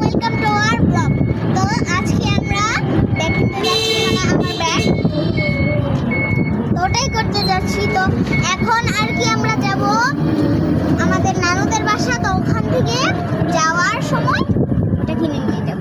Welcome to our blog তো আজকে আমরা দেখতে যাচ্ছি মানে আমার ব্যাগ। ওটাই করতে যাচ্ছি। তো এখন আর কি আমরা যাব? আমাদের নানুদের বাসা। তো ওখান থেকে যাওয়ার সময় ওটা কিনে নিয়ে যাব।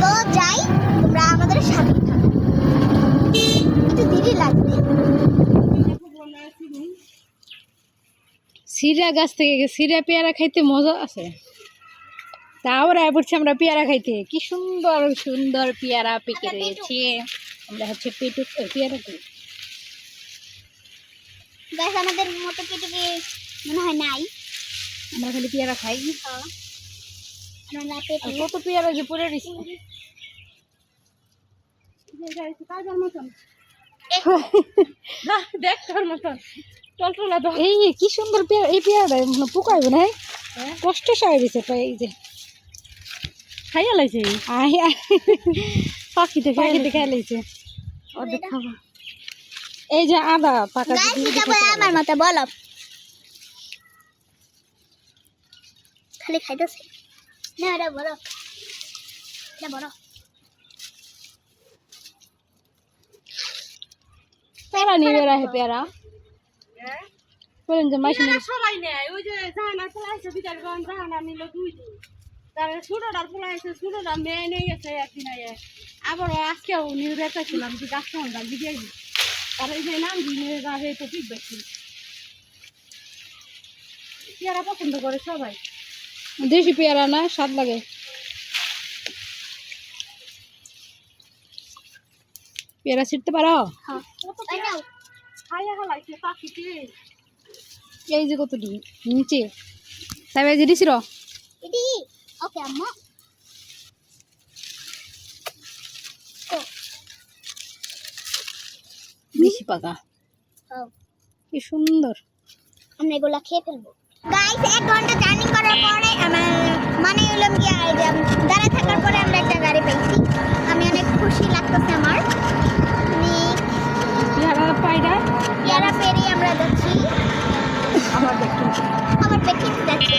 তো যাই, তোমরা আমাদের সাথে থাকো। একটু দেরি লাগবে। সিরা গাছ থেকে, সিরা পেয়ারা খাইতে মজা আছে। তারপর আয় পড়ছি আমরা পেয়ারা খাইতে। কি সুন্দর সুন্দর পেয়ারা পেকে রয়েছে। আমরা হচ্ছে পেটু পেয়ারা খাই। গাছ আমাদের মতো কেটে মনে হয় নাই? আমরা খালি পেয়ারা খাই। কত পেয়ারা যে পড়ে রয়েছে। দেখ তোর মতন। টলটলা তো। এই কি সুন্দর পেয়ারা এই পেয়ারা পোকাইব না কষ্ট সবাই দিছে এই যে। খাইয়া লাইছে। পাখিতে পাখিতে খাই লাইছে এই যে আদা পাকা আমার মতো বলো। খালি খাইতেছে। না এটা বড় এটা বড় পেয়ারা নিয়ে বেড়া পেয়ারা। বলেন যে মাইসি সবাই নেয়। ওই যে জাহানা ফেলাইছে বিকাল গান জাহানা নিল দুই দিন। তারপরে ছোটটার ফেলাইছে ছোটটা মেয়ে নিয়ে গেছে একদিন আগে আবার আজকেও নিয়ে রেখেছিলাম যে গাছ সন্ধ্যা দিকে আর এই যে নাম দিয়ে যাবে তো ঠিক বেশি পেয়ারা পছন্দ করে সবাই। দেশি পেয়ারা না স্বাদ লাগে। পেয়ারা ছিটতে পারো? হ্যাঁ। এই যে কতটি? নিচে। তাই যে দিছিল ওকে আম্মা বেশি পাকা ও কি সুন্দর। আমরা এগুলা খেয়ে ফেলব। গাইস এক ঘণ্টা জার্নি করার পরে আমার মানে হলাম কি দাঁড়া থাকার পরে আমরা একটা গাড়ি পেয়েছি। আমি অনেক খুশি লাগতেছে আমার। পেয়ারা। পেরিয়ে আমরা যাচ্ছি। আবার দেখুন যাচ্ছি।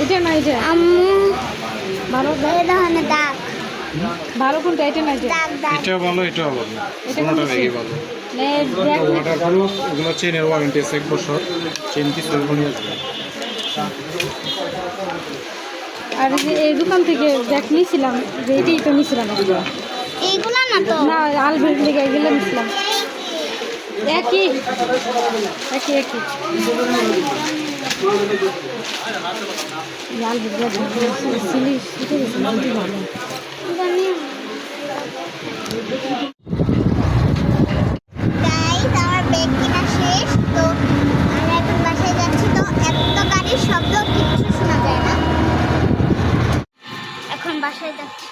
এটা না এটা? আম্মু ভালো? এই ধরনের দাগ। ভালো কোনটা এটা না এটা? দাগ দাগ। এটাও ভালো এটাও ভালো। কোনটা নাকি ভালো। নে, দেখ না। ওয়াটার প্রুফ এগুলো চেনের ওয়ারেন্টি আছে এক বছর। চেন কি সরবনি আসবে আর এই যে এই দোকান থেকে দেখ নিয়েছিলাম যে এটাই তো নিয়েছিলাম। এইগুলো না তো? না লেগে এগুলো নিয়েছিলাম একই একই একই। লাল সিলি শিখে গেছিলাম কি ভালো বাসায় যাচ্ছি।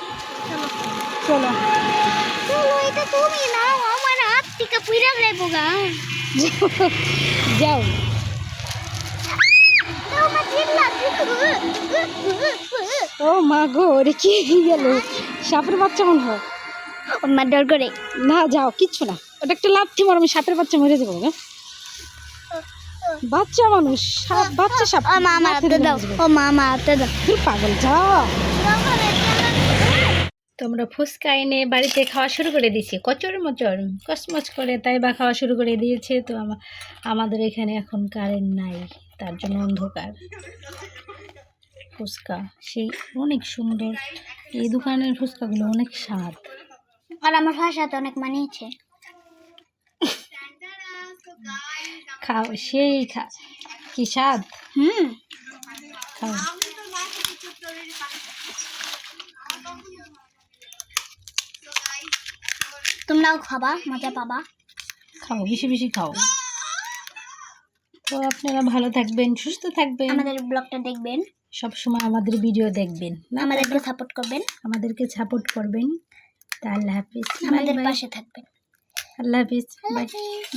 চলো। চলো। চলো এটা তুমি না আমার হাত থেকে পুইরা যাইবো গা। যাও। ও মা গো রে কি গেল? সাপের বাচ্চা মনে হয়। মা ডর করে। না যাও কিচ্ছু না। ওটা একটা লাথি মার আমি সাপের বাচ্চা মরে যাব না বাচ্চা মানুষ সাপ বাচ্চা সাপ। ও মা আমার হাতে দাও। ও মা আমার হাতে দাও। পাগল যাও। তো আমরা ফুচকা এনে বাড়িতে খাওয়া শুরু করে দিয়েছি। কচর মচর কচমচ করে তাই বা খাওয়া শুরু করে দিয়েছে তো আমা- আমাদের এখানে এখন কারেন্ট নাই। তার জন্য অন্ধকার। ফুচকা সেই অনেক সুন্দর। এই দোকানের ফুচকাগুলো অনেক স্বাদ। আর আমার ভাষাতে অনেক মানিয়েছে। খাও সেই খা কি স্বাদ? হুম। খাও। তোমরাও খাবা মজা পাবা। খাও বেশি বেশি খাও। তো আপনারা ভালো থাকবেন সুস্থ থাকবেন। আমাদের ব্লগটা দেখবেন। সব সময় আমাদের ভিডিও দেখবেন। আমাদেরকে সাপোর্ট করবেন। আমাদেরকে সাপোর্ট করবেন। তা আল্লাহ হাফিজ। আমাদের পাশে থাকবেন। আল্লাহ হাফিজ। Bye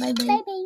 bye bye